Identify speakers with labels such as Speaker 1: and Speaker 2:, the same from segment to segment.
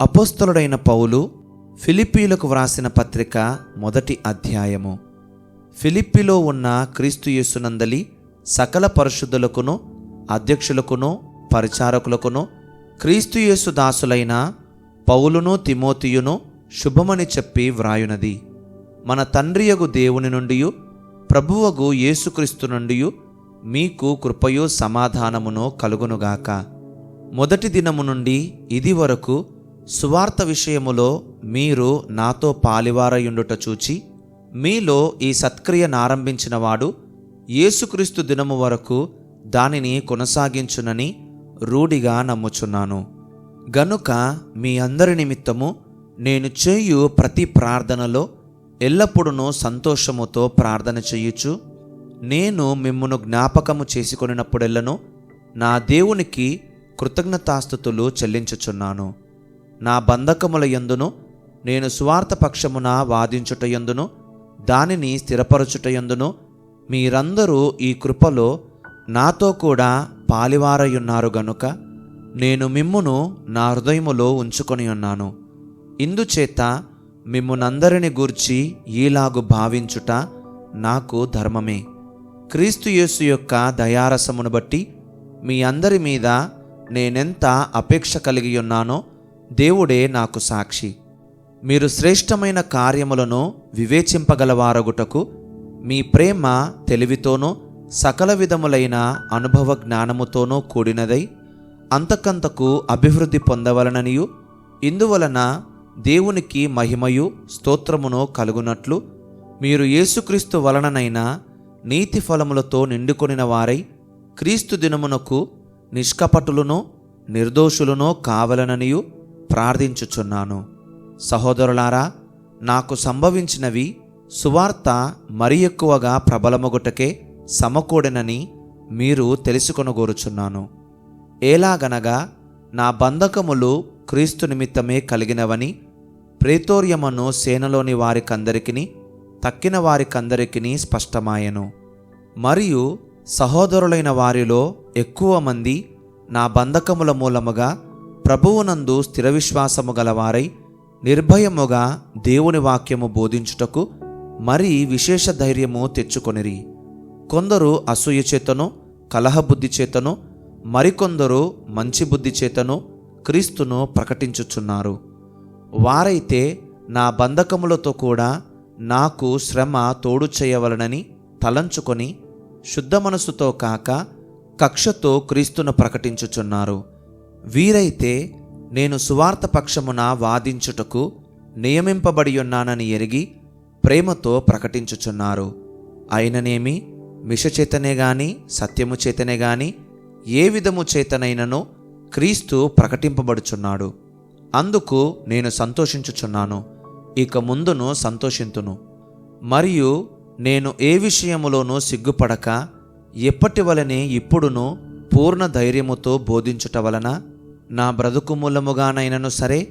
Speaker 1: అపోస్తలుడైన పౌలు ఫిలిప్పీలకు వ్రాసిన పత్రిక మొదటి అధ్యాయము. ఫిలిప్పిలో ఉన్న క్రీస్తుయేసునందలి సకల పరిశుద్ధులకును అధ్యక్షులకును పరిచారకులకును క్రీస్తుయేసు దాసులైన పౌలును తిమోతియును శుభమని చెప్పి వ్రాయునది. మన తండ్రియగు దేవుని నుండి ప్రభువగు యేసుక్రీస్తు నుండి మీకు కృపయు సమాధానమును కలుగునుగాక. మొదటి దినము నుండి ఇది వరకు సువార్త విషయములో మీరు నాతో పాలివారయుండుట చూచి మీలో ఈ సత్క్రియ నారంభించినవాడు యేసుక్రీస్తు దినము వరకు దానిని కొనసాగించునని రూఢిగా నమ్ముచున్నాను. గనుక మీ అందరి నిమిత్తము నేను చేయు ప్రతి ప్రార్థనలో ఎల్లప్పుడూ సంతోషముతో ప్రార్థన చేయుచు నేను మిమ్మును జ్ఞాపకము చేసుకొనినప్పుడెల్లను నా దేవునికి కృతజ్ఞతాస్థుతులు చెల్లించుచున్నాను. నా బంధకముల యందును నేను స్వార్థ పక్షమున వాదించుట యందును దానిని స్థిరపరచుట యందును మీరందరూ ఈ కృపలో నాతో కూడా పాలివారయున్నారు గనుక నేను మిమ్మును నా హృదయములో ఉంచుకొని ఉన్నాను. ఇందుచేత మిమ్మునందరిని గూర్చి ఈలాగు భావించుట నాకు ధర్మమే. క్రీస్తుయేసు యొక్క దయారసమును బట్టి మీ అందరి మీద నేనెంత అపేక్ష కలిగి ఉన్నానో దేవుడే నాకు సాక్షి. మీరు శ్రేష్టమైన కార్యములను వివేచింపగలవారగుటకు మీ ప్రేమ తెలివితోనూ సకల విధములైన అనుభవ జ్ఞానముతోనూ కూడినదై అంతకంతకు అభివృద్ధి పొందవలననియు ఇందువలన దేవునికి మహిమయు స్తోత్రమును కలుగునట్లు మీరు యేసుక్రీస్తు వలననైనా నీతి ఫలములతో నిండుకొనిన వారై క్రీస్తు దినమునకు నిష్కపటులను నిర్దోషులను కావలననియు ప్రార్థించుచున్నాను. సహోదరులారా నాకు సంభవించినవి సువార్త మరి ఎక్కువగా ప్రబలమొగుటకే సమకూడినని మీరు తెలుసుకొనగోరుచున్నాను. ఎలాగనగా నా బంధకములు క్రీస్తు నిమిత్తమే కలిగినవని ప్రేతోర్యమును సేనలోని వారికందరికిని తక్కిన వారికందరికిని స్పష్టమాయను. మరియు సహోదరులైన వారిలో ఎక్కువ మంది నా బంధకముల మూలముగా ప్రభువునందు స్థిర విశ్వాసము గలవారై నిర్భయముగా దేవుని వాక్యము బోధించుటకు మరి విశేష ధైర్యము తెచ్చుకొనిరి. కొందరు అసూయ చేతను కలహబుద్ధి చేతను మరికొందరు మంచి బుద్ధి చేతను క్రీస్తును ప్రకటించుచున్నారు. వారైతే నా బంధకములతో కూడా నాకు శ్రమ తోడు చేయవలనని తలంచుకొని శుద్ధ మనసుతో కాక కక్షతో క్రీస్తును ప్రకటించుచున్నారు. వీరైతే నేను సువార్త పక్షమున వాదించుటకు నియమింపబడి ఉన్నానని ఎరిగి ప్రేమతో ప్రకటించుచున్నారు. అయిననేమి? మిషచేతనే గాని సత్యము చేతనే గాని ఏ విధము చేతనైనను క్రీస్తు ప్రకటింపబడుచున్నాడు. అందుకు నేను సంతోషించుచున్నాను. ఇక ముందును సంతోషింతును. మరియు నేను ఏ విషయములోనూ సిగ్గుపడక ఎప్పటి వలనే ఇప్పుడును పూర్ణ ధైర్యముతో బోధించుట వలన నా బ్రతుకు మూలముగానైనను సరే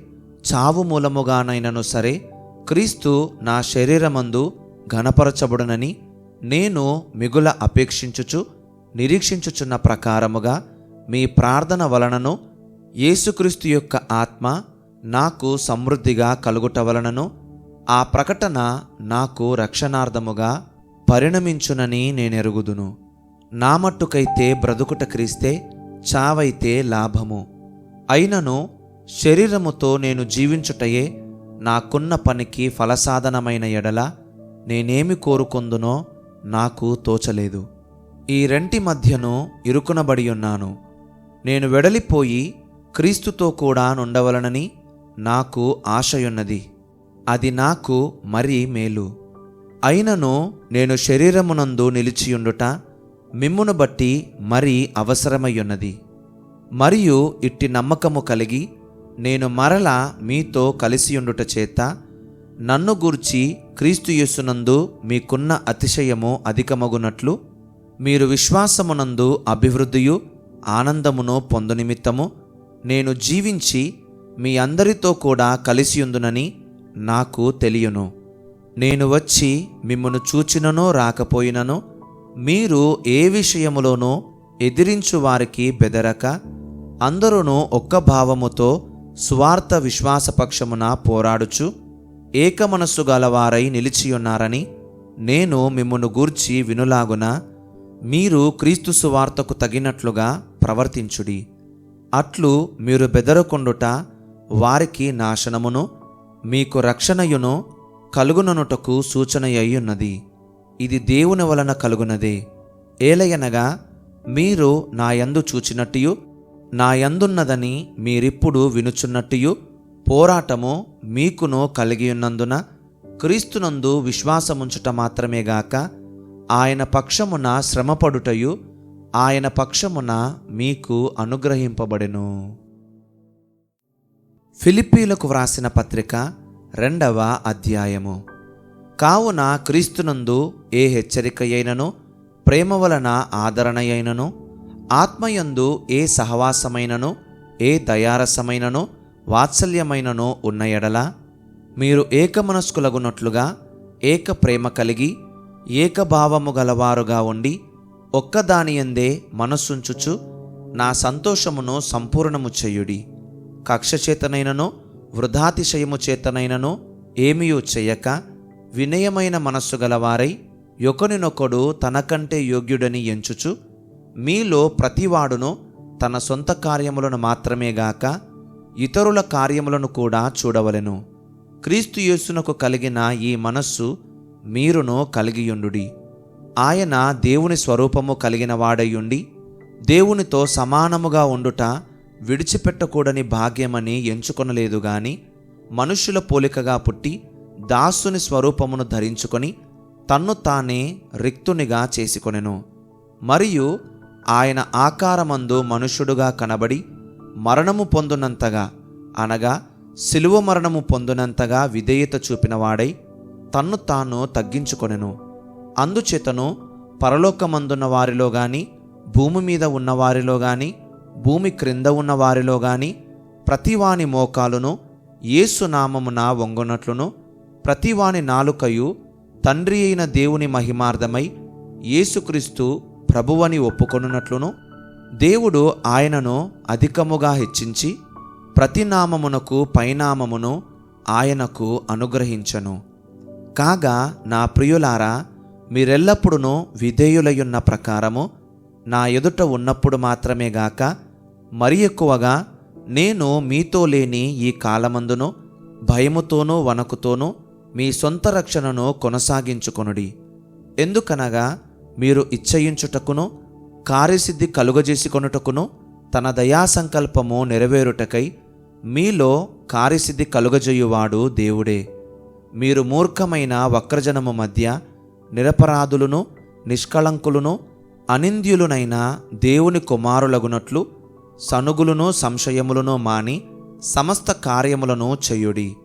Speaker 1: చావు మూలముగానైనను సరే క్రీస్తు నా శరీరమందు ఘనపరచబడునని నేను మిగుల అపేక్షించుచు నిరీక్షించుచున్న ప్రకారముగా మీ ప్రార్థన వలనను యేసుక్రీస్తు యొక్క ఆత్మ నాకు సమృద్ధిగా కలుగుట వలనను ఆ ప్రకటన నాకు రక్షణార్థముగా పరిణమించునని నేనెరుగుదును. నా మట్టుకైతే బ్రతుకుట క్రీస్తే చావైతే లాభము. అయినను శరీరముతో నేను జీవించుటయే నాకున్న పనికి ఫలసాధనమైన ఎడల నేనేమి కోరుకుందునో నాకు తోచలేదు. ఈ రెంటి మధ్యను ఇరుకునబడి ఉన్నాను. నేను వెడలిపోయి క్రీస్తుతో కూడా నుండవలనని నాకు ఆశయున్నది. అది నాకు మరీ మేలు. అయినను నేను శరీరమునందు నిలిచియుండుట మిమ్మును బట్టి మరీ అవసరమయ్యున్నది. మరియు ఇట్టి నమ్మకము కలిగి నేను మరల మీతో కలిసియుండుట చేత నన్ను గూర్చి క్రీస్తుయేసునందు మీకున్న అతిశయము అధికమగునట్లు మీరు విశ్వాసమునందు అభివృద్ధియు ఆనందమును పొందు నిమిత్తము నేను జీవించి మీ అందరితో కూడా కలిసియుందునని నాకు తెలియను. నేను వచ్చి మిమ్మను చూచిననో రాకపోయినను మీరు ఏ విషయములోనూ ఎదిరించు వారికి బెదరక అందరూ ఒక్క భావముతో స్వార్థ విశ్వాసపక్షమున పోరాడుచు ఏకమనస్సు గలవారై నిలిచియున్నారని నేను మిమ్మను గూర్చి వినులాగున మీరు క్రీస్తు సువార్తకు తగినట్లుగా ప్రవర్తించుడి. అట్లు మీరు బెదరకుండుట వారికి నాశనమును మీకు రక్షణయును కలుగుననుటకు సూచనయ్యున్నది ఇది దేవుని వలన కలుగునదే. ఏలయనగా మీరు నా యందు నా యందున్నదని మీరిప్పుడు వినుచున్నట్టుయు పోరాటము మీకును కలిగియున్నందున క్రీస్తునందు విశ్వాసముంచుట మాత్రమే గాక ఆయన పక్షమున శ్రమపడుటయు ఆయన పక్షమున మీకు అనుగ్రహింపబడెను. ఫిలిప్పీలకు వ్రాసిన పత్రిక రెండవ అధ్యాయము. కావున క్రీస్తునందు ఏ హెచ్చరిక అయినను ప్రేమ వలన ఆదరణయైనను అయినను ఆత్మయందు ఏ సహవాసమైనను ఏ దయారసమైనను వాత్సల్యమైనను ఉన్న ఎడల మీరు ఏకమనస్కులగునట్లుగా ఏక ప్రేమ కలిగి ఏకభావము గలవారుగా ఉండి ఒక్కదానియందే మనస్సుంచుచు నా సంతోషమును సంపూర్ణము చేయుడి. కక్ష చేతనైనను వృధాతిశయము చేతనైనను ఏమీయూ చెయ్యక వినయమైన మనస్సు గలవారై ఒకనినొకడు తనకంటే యోగ్యుడని ఎంచుచు మీలో ప్రతివాడును తన సొంత కార్యములను మాత్రమే గాక ఇతరుల కార్యములను కూడా చూడవలెను. క్రీస్తు యేసునకు కలిగిన ఈ మనస్సు మీరును కలిగియుండుడి. ఆయన దేవుని స్వరూపము కలిగిన వాడయుండి దేవునితో సమానముగా ఉండుట విడిచిపెట్టకూడని భాగ్యమని ఎంచుకొనలేదు గాని మనుష్యుల పోలికగా పుట్టి దాసుని స్వరూపమును ధరించుకొని తన్ను తానే రిక్తునిగా చేసుకొనెను. మరియు ఆయన ఆకారమందు మనుష్యుడుగా కనబడి మరణము పొందునంతగా అనగా శిలువ మరణము పొందునంతగా విధేయత చూపినవాడై తన్ను తాను తగ్గించుకొనెను. అందుచేతను పరలోకమందున్న వారిలో గాని భూమి మీద ఉన్నవారిలో గాని భూమి క్రింద ఉన్న వారిలో గాని ప్రతివాని మోకాలును ఏసునామమున వంగునట్లును ప్రతివాని నాలుకయు తండ్రి అయిన దేవుని మహిమార్థమై యేసుక్రీస్తు ప్రభువని ఒప్పుకొనున్నట్లును దేవుడు ఆయనను అధికముగా హెచ్చించి ప్రతి నామమునకు పైనామమును ఆయనకు అనుగ్రహించను. కాగా నా ప్రియులారా మీరెల్లప్పుడూ విధేయులయున్న ప్రకారము నా ఎదుట ఉన్నప్పుడు మాత్రమే గాక మరి ఎక్కువగా నేను మీతో లేని ఈ కాలమందును భయముతోనూ వణకుతోనూ మీ సొంత రక్షణను కొనసాగించుకొనుడి. ఎందుకనగా మీరు ఇచ్చయించుటకును కార్యసిద్ధి కలుగజేసుకొనుటకును తన దయా సంకల్పము నెరవేరుటకై మీలో కార్యసిద్ధి కలుగజేయువాడు దేవుడే. మీరు మూర్ఖమైన వక్రజనము మధ్య నిరపరాధులను నిష్కళంకులను అనింద్యులునైన దేవుని కుమారులగునట్లు సనుగులను సంశయములను మాని సమస్త కార్యములను చేయుడి.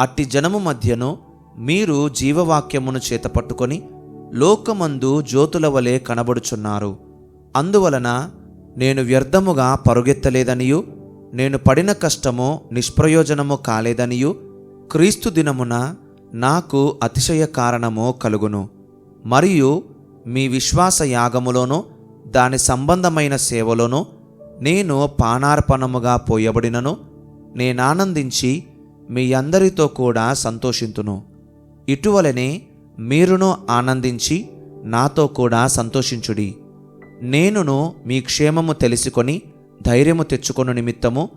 Speaker 1: అట్టి జనము మధ్యను మీరు జీవవాక్యమును చేతపట్టుకొని లోకమందు జ్యోతుల వలె కనబడుచున్నారు. అందువలన నేను వ్యర్థముగా పరుగెత్తలేదనియు నేను పడిన కష్టము నిష్ప్రయోజనము కాలేదనియు క్రీస్తు దినమున నాకు అతిశయ కారణము కలుగును. మరియు మీ విశ్వాస యాగములోనూ దాని సంబంధమైన సేవలోనూ నేను పానార్పణముగా పోయబడినను నేనానందించి మీ అందరితో కూడా సంతోషింతును. ఇటువలనే మీరును ఆనందించి నాతో కూడా సంతోషించుడి. నేనును మీ క్షేమము తెలుసుకొని ధైర్యము తెచ్చుకొను నిమిత్తము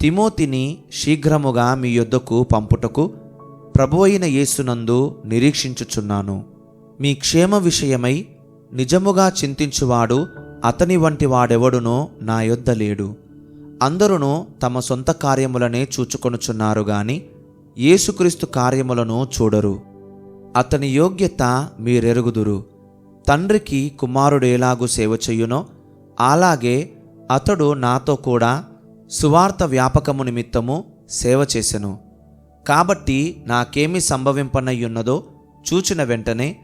Speaker 1: తిమోతిని శీఘ్రముగా మీ యొద్దకు పంపుటకు ప్రభువైన యేసునందు నిరీక్షించుచున్నాను. మీ క్షేమ విషయమై నిజముగా చింతించువాడు అతని వంటి వాడెవడునో నా యొద్ద లేడు. అందరును తమ సొంత కార్యములనే చూచుకొనుచున్నారు గాని యేసుక్రీస్తు కార్యములను చూడరు. అతని యోగ్యత మీరెరుగుదురు. తండ్రికి కుమారుడు ఎలాగూ సేవ చెయ్యునో అలాగే అతడు నాతో కూడా సువార్త వ్యాపకము నిమిత్తము సేవ చేసెను. కాబట్టి నాకేమి సంభవింపనయ్యున్నదో చూచిన వెంటనే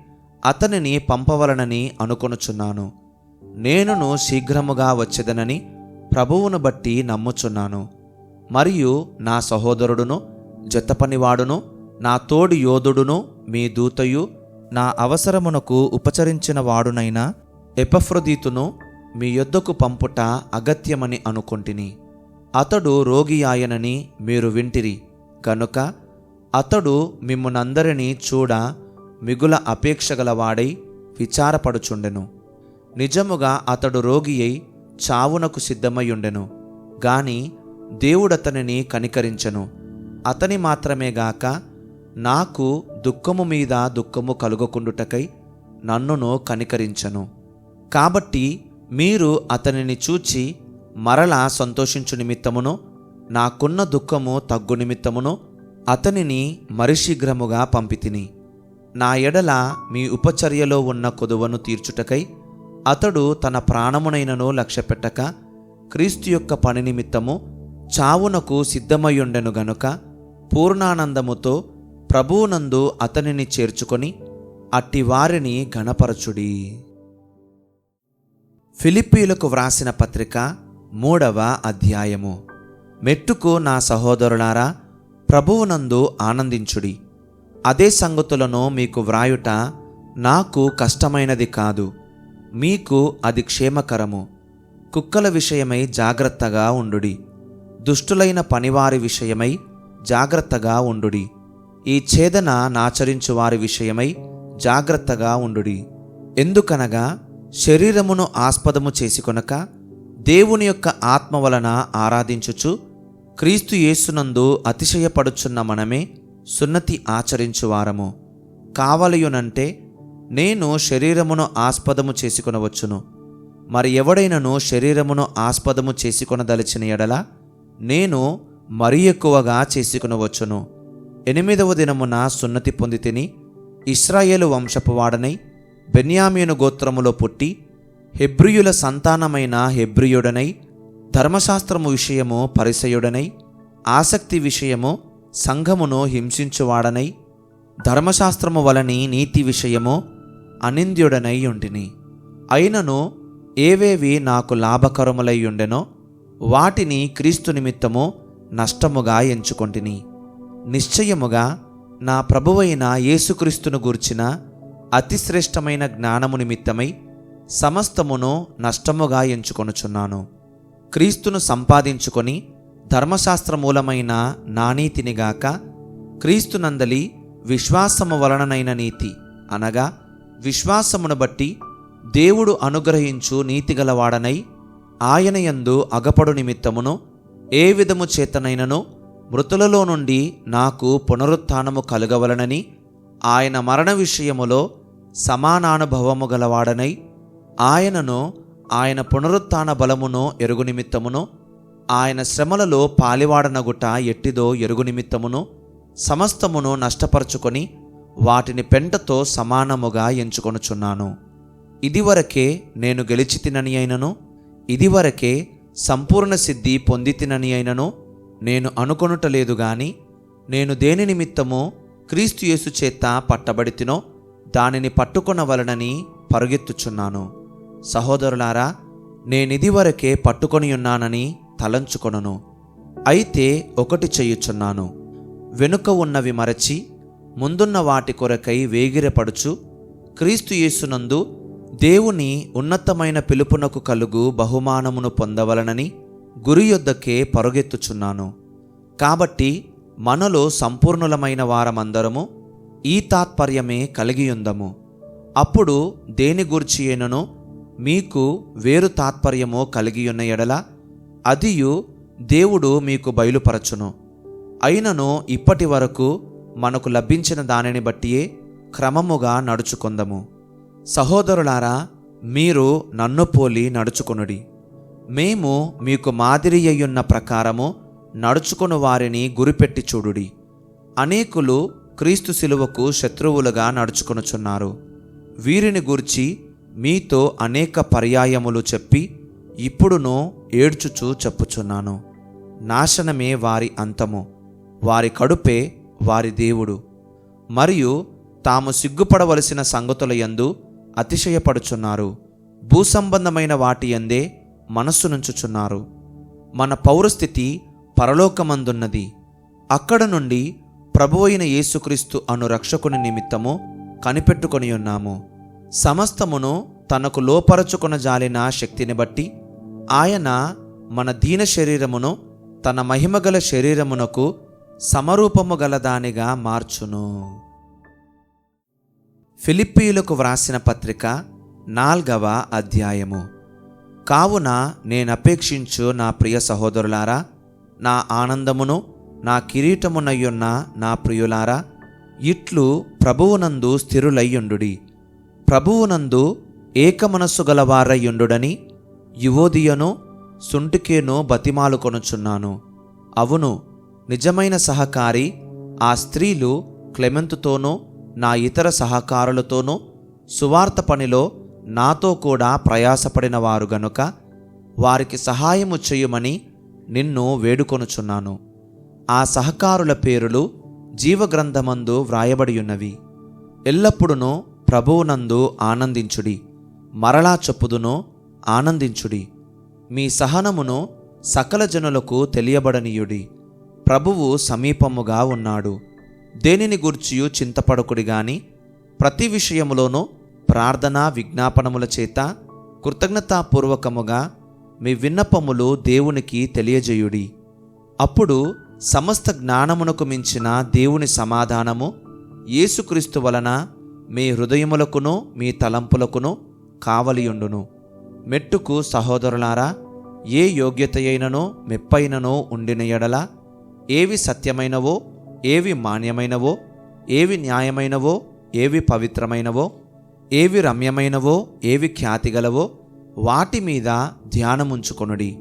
Speaker 1: అతనిని పంపవలనని అనుకొనుచున్నాను. నేనును శీఘ్రముగా వచ్చేదనని ప్రభువును బట్టి నమ్ముచున్నాను. మరియు నా సహోదరుడును జతపనివాడును నా తోడి యోధుడును మీ దూతయు నా అవసరమునకు ఉపచరించిన వాడునైన ఎపఫ్రదీతును మీ యొద్దకు పంపుట అగత్యమని అనుకొంటిని. అతడు రోగి ఆయనని మీరు వింటిరి. కనుక అతడు మిమ్మునందరినీ చూడ మిగుల అపేక్షగలవాడై విచారపడుచుండెను. నిజముగా అతడు రోగి అయి చావునకు సిద్ధమయ్యుండెను. గాని దేవుడతనిని కనికరించెను. అతని మాత్రమే గాక నాకు దుఃఖము మీద దుఃఖము కలుగకుండుటకై నన్నును కనికరించను. కాబట్టి మీరు అతనిని చూచి మరలా సంతోషించు నిమిత్తమును నాకున్న దుఃఖము తగ్గు నిమిత్తమును అతనిని మరి శీఘ్రముగా పంపితిని. నా ఎడల మీ ఉపచర్యలో ఉన్న కొదువను తీర్చుటకై అతడు తన ప్రాణమునైనను లక్ష్యపెట్టక క్రీస్తు యొక్క పని నిమిత్తము చావునకు సిద్ధమయ్యుండెను గనుక పూర్ణానందముతో ప్రభువునందు అతనిని చేర్చుకొని అట్టి వారిని గణపరచుడి ఫిలిప్పీలకు వ్రాసిన పత్రిక మూడవ అధ్యాయము. మెట్టుకు నా సహోదరులారా ప్రభువునందు ఆనందించుడి. అదే సంగతులను మీకు వ్రాయుట నాకు కష్టమైనది కాదు. మీకు అది క్షేమకరము. కుక్కల విషయమై జాగ్రత్తగా ఉండుడి. దుష్టులైన పనివారి విషయమై జాగ్రత్తగా ఉండుడి. ఈ ఛేదన నాచరించు వారి విషయమై జాగ్రత్తగా ఉండుడి. ఎందుకనగా శరీరమును ఆస్పదము చేసుకొనక దేవుని యొక్క ఆత్మ వలన ఆరాధించుచు క్రీస్తు యేసునందు అతిశయపడుచున్న మనమే సున్నతి ఆచరించువారము కావలయునంటే నేను శరీరమును ఆస్పదము చేసుకొనవచ్చును మరి ఎవడైనను శరీరమును ఆస్పదము చేసుకొనదలిచిన ఎడల నేను మరి ఎక్కువగా చేసుకొనవచ్చును ఎనిమిదవ దినమున సున్నతి పొంది తిని ఇస్రాయేలు వంశపువాడనై బెన్యామీను గోత్రములో పుట్టి హెబ్రియుల సంతానమైన హెబ్రియుడనై ధర్మశాస్త్రము విషయము పరిసయుడనై ఆసక్తి విషయము సంఘమును హింసించువాడనై ధర్మశాస్త్రము వలని నీతి విషయము అనింద్యుడనై ఉండిని. అయినను ఏవేవి నాకు లాభకరములై ఉండెనో వాటిని క్రీస్తు నిమిత్తము నష్టముగా ఎంచుకొంటిని. నిశ్చయముగా నా ప్రభువైన యేసుక్రీస్తును గూర్చిన అతిశ్రేష్టమైన జ్ఞానము నిమిత్తమై సమస్తమును నష్టముగా ఎంచుకొనుచున్నాను. క్రీస్తును సంపాదించుకొని ధర్మశాస్త్ర మూలమైన క్రీస్తునందలి విశ్వాసము వలననైన నీతి అనగా విశ్వాసమును బట్టి దేవుడు అనుగ్రహించు నీతిగలవాడనై ఆయన యందు అగపడు నిమిత్తమును ఏ విధము చేతనైనను మృతులలో నుండి నాకు పునరుత్నము కలుగవలనని ఆయన మరణ విషయములో సమానానుభవము గలవాడనై ఆయనను ఆయన పునరుత్న బలమును ఎరుగు నిమిత్తమును ఆయన శ్రమలలో పాలివాడనగుట ఎట్టిదో ఎరుగు నిమిత్తమును సమస్తమును నష్టపరుచుకొని వాటిని పెంటతో సమానముగా ఎంచుకొనుచున్నాను. ఇదివరకే నేను గెలిచి తినని అయినను ఇదివరకే సంపూర్ణ సిద్ధి పొంది తినని అయినను నేను అనుకొనుటలేదు గాని నేను దేని నిమిత్తమో క్రీస్తు యేసు చేత పట్టబడితినో దానిని పట్టుకొనవలనని పరుగెత్తుచున్నాను. సహోదరులారా నేనిది వరకే పట్టుకొనియున్నానని తలంచుకొనను. అయితే ఒకటి చెయ్యుచున్నాను వెనుక ఉన్నవి మరచి ముందున్న వాటి కొరకై వేగిరపడుచు క్రీస్తు యేసునందు దేవుని ఉన్నతమైన పిలుపునకు కలుగు బహుమానమును పొందవలనని గురి యొద్దకే పరుగెత్తుచున్నాను. కాబట్టి మనలో సంపూర్ణులమైన వారమందరము ఈ తాత్పర్యమే కలిగియుందము. అప్పుడు దేని గూర్చియనను మీకు వేరు తాత్పర్యము కలిగియున్న ఎడల అదియు దేవుడు మీకు బయలుపరచును. అయినను ఇప్పటి వరకు మనకు లభించిన దానిని బట్టియే క్రమముగా నడుచుకొందము. సహోదరులారా మీరు నన్ను పోలి నడుచుకొనుడి. మేము మీకు మాదిరి అయ్యున్న ప్రకారము నడుచుకుని వారిని గురిపెట్టి చూడుడి. అనేకులు క్రీస్తు శిలువకు శత్రువులుగా నడుచుకొనుచున్నారు. వీరిని గూర్చి మీతో అనేక పర్యాయములు చెప్పి ఇప్పుడును ఏడ్చుచూ చెప్పుచున్నాను. నాశనమే వారి అంతము. వారి కడుపే వారి దేవుడు. మరియు తాము సిగ్గుపడవలసిన సంగతుల యందు అతిశయపడుచున్నారు. భూసంబంధమైన వాటి ఎందే మనస్సు నుంచుచున్నారు. మన పౌరస్థితి పరలోకమందున్నది. అక్కడ నుండి ప్రభువైన యేసుక్రీస్తు అను రక్షకుని నిమిత్తము కనిపెట్టుకొని ఉన్నాము. సమస్తమును తనకు లోపరచుకొన జాలిన శక్తిని బట్టి ఆయన మన దీన శరీరమును తన మహిమగల శరీరమునకు సమరూపము గలదానిగా మార్చును. ఫిలిప్పీయులకు వ్రాసిన పత్రిక నాల్గవ అధ్యాయము. కావున నేను అపేక్షించు నా ప్రియ సహోదరులారా నా ఆనందమును నా కిరీటమునయ్యున్న నా ప్రియులారా ఇట్లు ప్రభువునందు స్థిరులయ్యుండుడి. ప్రభువునందు ఏకమనస్సు గలవారయ్యుండుడని యువోదియను సుంటికేను బతిమాలు కొనుచున్నాను. అవును నిజమైన సహకారి ఆ స్త్రీలు క్లెమెంతుతోనూ నా ఇతర సహకారులతోనూ సువార్త పనిలో నాతో కూడా ప్రయాసపడిన వారు గనుక వారికి సహాయము చేయమని నిన్ను వేడుకొనుచున్నాను. ఆ సహకారుల పేరులు జీవగ్రంథమందు వ్రాయబడియున్నవి. ఎల్లప్పుడునూ ప్రభువునందు ఆనందించుడి. మరలా చెప్పుదును ఆనందించుడి. మీ సహనమును సకల జనులకు తెలియబడనీయుడి. ప్రభువు సమీపముగా ఉన్నాడు. దేనిని గూర్చియు చింతపడకుడి గాని ప్రతి విషయములోనూ ప్రార్థన విజ్ఞాపనముల చేత కృతజ్ఞతాపూర్వకముగా మీ విన్నపములు దేవునికి తెలియజేయుడి. అప్పుడు సమస్త జ్ఞానమునకు మించిన దేవుని సమాధానము యేసుక్రీస్తు వలన మీ హృదయములకును మీ తలంపులకును కావలియుండును. మెట్టుకు సహోదరులారా ఏ యోగ్యత అయిననో మెప్పైననో ఉండిన ఎడల ఏవి సత్యమైనవో ఏవి మాన్యమైనవో ఏవి న్యాయమైనవో ఏవి పవిత్రమైనవో ఏవి రమ్యమైనవో ఏవి ఖ్యాతిగలవో వాటి మీద ధ్యానముంచుకొనుడి.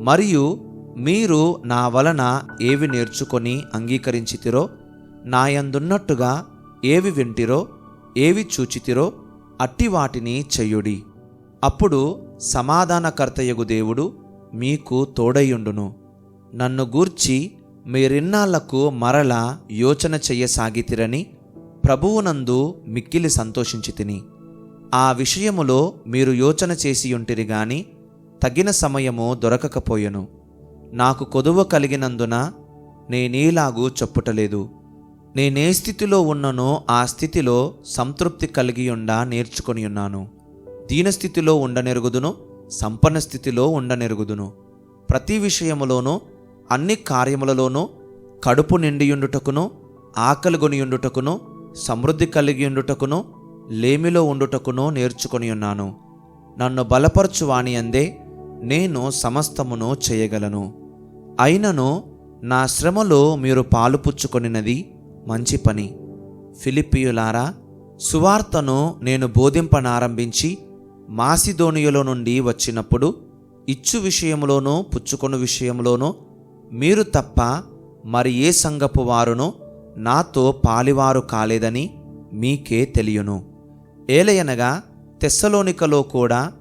Speaker 1: మరియు మీరు నా వలన ఏవి నేర్చుకొని అంగీకరించితిరో నాయందున్నట్టుగా ఏవి వింటిరో ఏవి చూచితిరో అట్టి వాటిని చెయ్యుడి. అప్పుడు సమాధానకర్తయగు దేవుడు మీకు తోడయుండును. నన్ను గూర్చి మీరిన్నాళ్ళకు మరల యోచన చెయ్యసాగితిరని ప్రభువునందు మిక్కిలి సంతోషించి తిని. ఆ విషయములో మీరు యోచన చేసి ఉంటిరి గాని తగిన సమయము దొరకకపోయెను. నాకు కొదువ కలిగినందున నేనేలాగూ చెప్పుటలేదు. నేనే స్థితిలో ఉన్ననో ఆ స్థితిలో సంతృప్తి కలిగియుండా నేర్చుకొని ఉన్నాను దీనస్థితిలో ఉండనెరుగుదును సంపన్న స్థితిలో ఉండనెరుగుదును. ప్రతి విషయములోనూ అన్ని కార్యములలోనూ కడుపు నిండియుండుటకును ఆకలిగొనియుండుటకును సమృద్ధి కలిగి ఉండుటకును లేమిలో ఉండుటకును నేర్చుకొని ఉన్నాను. నన్ను బలపరచువాని అందే నేను సమస్తమును చేయగలను. అయినను నా శ్రమలో మీరు పాలుపుచ్చుకొనినది మంచి పని. ఫిలిపియులారా సువార్తను నేను బోధింపనారంభించి మాసిదోనియలో నుండి వచ్చినప్పుడు ఇచ్చు విషయంలోనూ పుచ్చుకొను విషయంలోనూ మీరు తప్ప మరి ఏ సంగపు వారునో నాతో పాలివారు కాలేదని మీకే తెలియను. ఏలయనగా తెస్సలోనికలో కూడా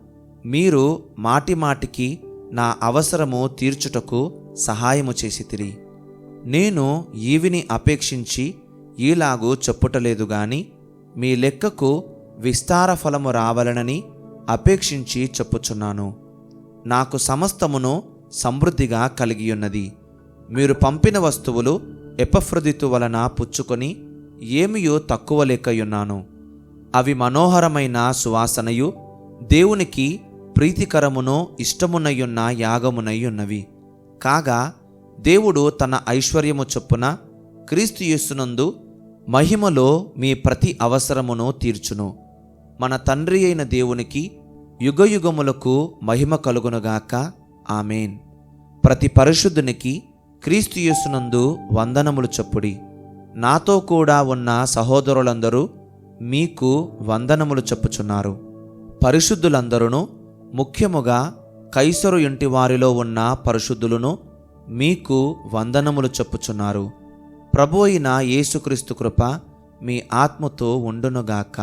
Speaker 1: మీరు మాటిమాటికి నా అవసరము తీర్చుటకు సహాయము చేసితిరి. నేను ఈవిని అపేక్షించి ఈలాగూ చెప్పుటలేదు గాని మీ లెక్కకు విస్తార ఫలము రావాలనని అపేక్షించి చెప్పుచున్నాను. నాకు సమస్తమును సమృద్ధిగా కలిగియున్నది. మీరు పంపిన వస్తువులు ఎపఫ్రదితు వలన పుచ్చుకొని ఏమియో తక్కువ లేకయున్నాను. అవి మనోహరమైన సువాసనయు దేవునికి ప్రీతికరమునో ఇష్టమునయున్న యాగమునయ్యున్నవి కాగా దేవుడు తన ఐశ్వర్యము చొప్పున క్రీస్తు యేసునందు మహిమలో మీ ప్రతి అవసరమును తీర్చును. మన తండ్రి అయిన దేవునికి యుగయుగములకు మహిమ కలుగునుగాక. ఆమెన్. ప్రతి పరిశుద్ధునికి క్రీస్తు యేసునందు వందనములు చెప్పుడి. నాతో కూడా ఉన్న సహోదరులందరూ మీకు వందనములు చెప్పుచున్నారు. పరిశుద్ధులందరూ ముఖ్యముగా కైసరు ఇంటి వారిలో ఉన్న పరిశుద్ధులను మీకు వందనములు చెప్పుచున్నారు. ప్రభు అయిన యేసుక్రీస్తు కృప మీ ఆత్మతో ఉండునుగాక.